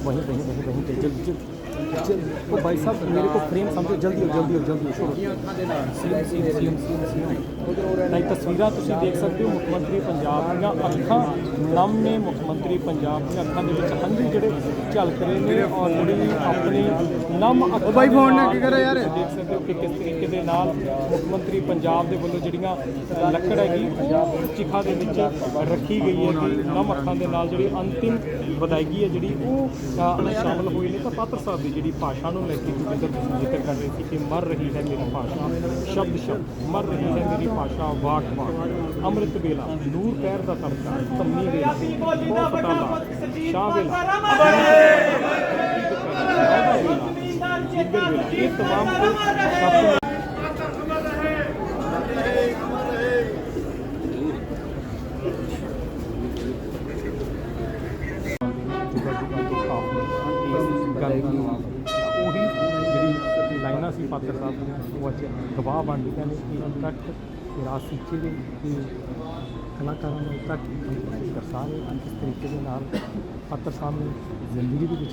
वहीं वहीं वहीं वहीं पे जल्दी जल्दी जल्दी ओ भाई साहब मेरे को फ्रेम समझो जल्दी हो जल्दी हो जल्दी हो छोड़ो ਤਾਂ ਤਸਵੀਰਾਂ ਤੁਸੀਂ ਦੇਖ ਸਕਦੇ ਹੋ ਮੁੱਖ ਮੰਤਰੀ ਪੰਜਾਬ ਦੀਆਂ ਅੱਖਾਂ ਨਮ ਨੇ ਮੁੱਖ ਮੰਤਰੀ ਪੰਜਾਬ ਦੀਆਂ ਅੱਖਾਂ ਦੇ ਵਿੱਚ ਹੰਝੂ ਜਿਹੜੇ ਝਲਕ ਰਹੇ ਨੇ ਔਰ ਜਿਹੜੀ ਆਪਣੀ ਨਮ ਉਹ ਬਾਈ ਫੋਨ ਨਾ ਕੀ ਕਰੇ ਯਾਰ? ਦੇਖ ਸਕਦੇ ਹੋ ਕਿ ਕਿਸ ਤਰੀਕੇ ਦੇ ਨਾਲ ਮੁੱਖ ਮੰਤਰੀ ਪੰਜਾਬ ਦੇ ਵੱਲੋਂ ਜਿਹੜੀਆਂ ਲੱਕੜ ਹੈਗੀ ਚਿਖਾ ਦੇ ਵਿੱਚ ਰੱਖੀ ਗਈ ਹੈ ਨਮ ਅੱਖਾਂ ਦੇ ਨਾਲ ਜਿਹੜੀ ਅੰਤਿਮ ਵਿਦਾਇਗੀ ਹੈ ਜਿਹੜੀ ਉਹ ਸ਼ਾਮਲ ਹੋਈ ਨੇ। ਤਾਂ ਪਾਤਰ ਸਾਹਿਬ ਦੀ ਜਿਹੜੀ ਭਾਸ਼ਾ ਨੂੰ ਲੈ ਕੇ ਜਿੱਦਾਂ ਤੁਸੀਂ ਜ਼ਿਕਰ ਕਰ ਰਹੇ ਸੀ ਕਿ ਮਰ ਰਹੀ ਹੈ ਮੇਰੀ ਭਾਸ਼ਾ ਸ਼ਬਦ ਸ਼ਬਦ ਮਰ ਰਹੀ ਹੈ ਮੇਰੀ ਭਾਸ਼ਾ। ਵਾਕ ਵਾਕ ਅੰਮ੍ਰਿਤ ਵੇਲਾ ਨੂਰ ਪੈਰ ਦਾ ਤੜਕਾ ਧੰਮੀ ਵੇਲਾ ਬਹੁਤ ਪਟਾਲਾ ਸ਼ਾਹ ਵੇਲਾ ਇਹ ਤਮਾਮ ਸ਼ਬਦ ਉਹੀ ਜਿਹੜੀ ਲਾਈਨਾਂ ਸੀ ਪਾਤਰ ਸਾਹਿਬ ਉਹ ਅੱਜ ਗਵਾਹ ਬਣ ਗਈਆਂ ਨੇ ਕਿ ਤੱਕ ਵਿਰਾਸਤ ਦੇ ਕਿ ਕਲਾਕਾਰਾਂ ਨੂੰ ਤੱਕ ਦਰਸਾ ਰਹੇ ਹਨ ਕਿਸ ਤਰੀਕੇ ਦੇ ਨਾਲ ਪਾਤਰ ਸਾਹਿਬ ਨੇ ਜ਼ਿੰਦਗੀ ਦੇ ਵਿੱਚ